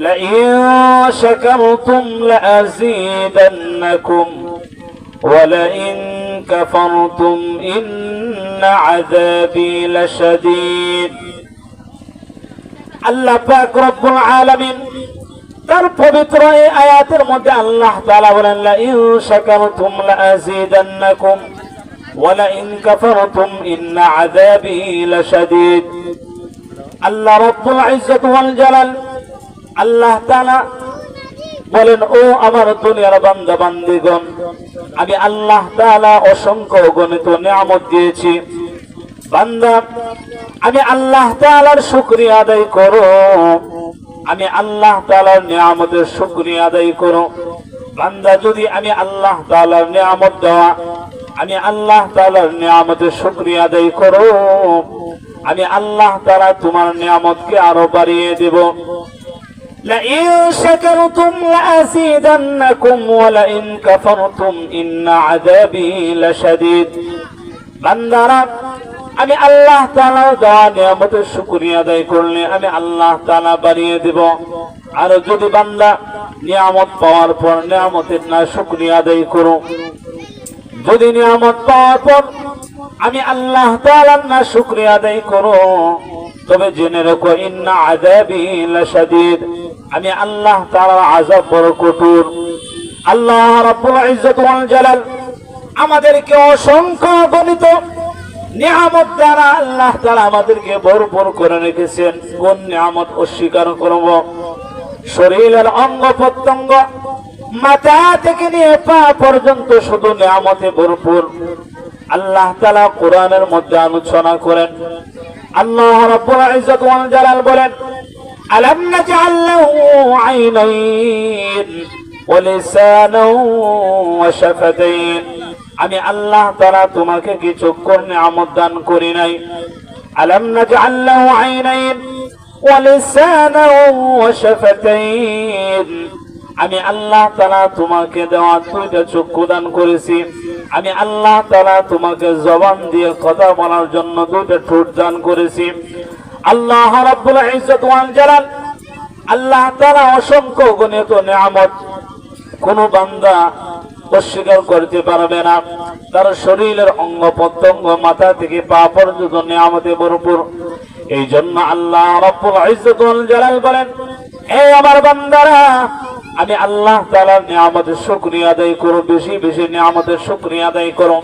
لئن شكرتم لأزيدنكم ولئن كفرتم إن عذابي لشديد আল্লাহ পাক রব্বুল আলামিন তার পবিত্র এই আয়াতের মধ্যে আল্লাহ তাআলা বলেন লা ইন শাকারতুম লা আযীদান্নাকুম ওয়া লা ইন কাফারতুম ইন্না আযাবি লাশাদীদ আল্লাহ রব্বুল ইজ্জত ওয়াল জালাল আল্লাহ তালা বলেন, ও আমার দুনিয়ার বান্দা বান্দিগণ আমি আল্লাহ তাআলা অসংখ্য গণিত নিয়ামত দিয়েছি। বান্দা, আমি আল্লাহ তালার শুকরিয়া আদায় করো। আমি আল্লাহ তালার নিয়ামতের শুকরিয়া আদায় করো। বান্দা, যদি আমি আল্লাহ তালার নিয়ামত দেওয়া, আমি আল্লাহ তালার নিয়ামতের শুকরিয়া আদায় করো। আমি আল্লাহ তালা তোমার নিয়ামতকে আরও বাড়িয়ে দেব। لئن شكرتم لأزيدنكم ولئن كفرتم إن عذابي لشديد বান্দারা আমি আল্লাহ তাআলা দেওয়া নিয়ামতের শুকরিয়া আদায় করলে আমি আল্লাহ তাআলা বাড়িয়ে দেব আর যদি বান্দা নিয়ামত পাওয়ার পর নিয়ামতের না শুকরিয়া আদায় করো যদি নিয়ামত পাওয়ার পর আমি আল্লাহ তাআলার না শুকরিয়া আদায় করো তবে জেনে রাখো ইন্না আযাবি লাশাদীদ আমি আল্লাহ তাআলার আযাব বড় কঠোর আল্লাহ রাব্বুল জালাল আমাদেরকে অসংখ্য গণিত নিয়ামত দ্বারা আল্লাহ তাআলা আমাদেরকে ভরপুর করে রেখেছেন। কোন নিয়ামত অস্বীকার করব? শরীরের অঙ্গ প্রত্যঙ্গ মাথা থেকে নিয়ে পা পর্যন্ত শুধু নিয়ামতে ভরপুর। আল্লাহ তাআলা কোরআনের মধ্যে আলোচনা করেন। আল্লাহ রাব্বুল ইজ্জত ওয়াল জালাল বলেন নাজআল লাহু আইনাইন ওয়া লিসানান ওয়া আমি আল্লাহ তাআলা তোমাকে কি চক্ষুর নিয়ামত দান করি নাই। আলাম নাজআল লাহু আইনাইন ওয়া লিসানান ওয়া শাফাতাইন আমি আল্লাহ তাআলা তোমাকে দেওয়া দুইটা চক্ষু দান করেছি। আমি আল্লাহ তাআলা তোমাকে জবান দিয়ে কথা বলার জন্য দুইটা ঠোঁট দান করেছি। আল্লাহ ওয়াল জালাল, আল্লাহ তাআলা অসংখ্য গণিত নিয়ামত কোন বান্দা অস্বীকার করতে পারবে না। তার শরীরের অঙ্গ প্রত্যঙ্গ মাথা থেকে পা পর্যন্ত নিয়ামতে ভরপুর। এই জন্য আল্লাহ রব্বুল ইজ্জত ওয়াল জালাল বলেন হে আমার বান্দারা, আমি আল্লাহ তাআলার নিয়ামতের শুকরিয়া আদায় করো, বেশি বেশি নিয়ামতের শুকরিয়া আদায় করো।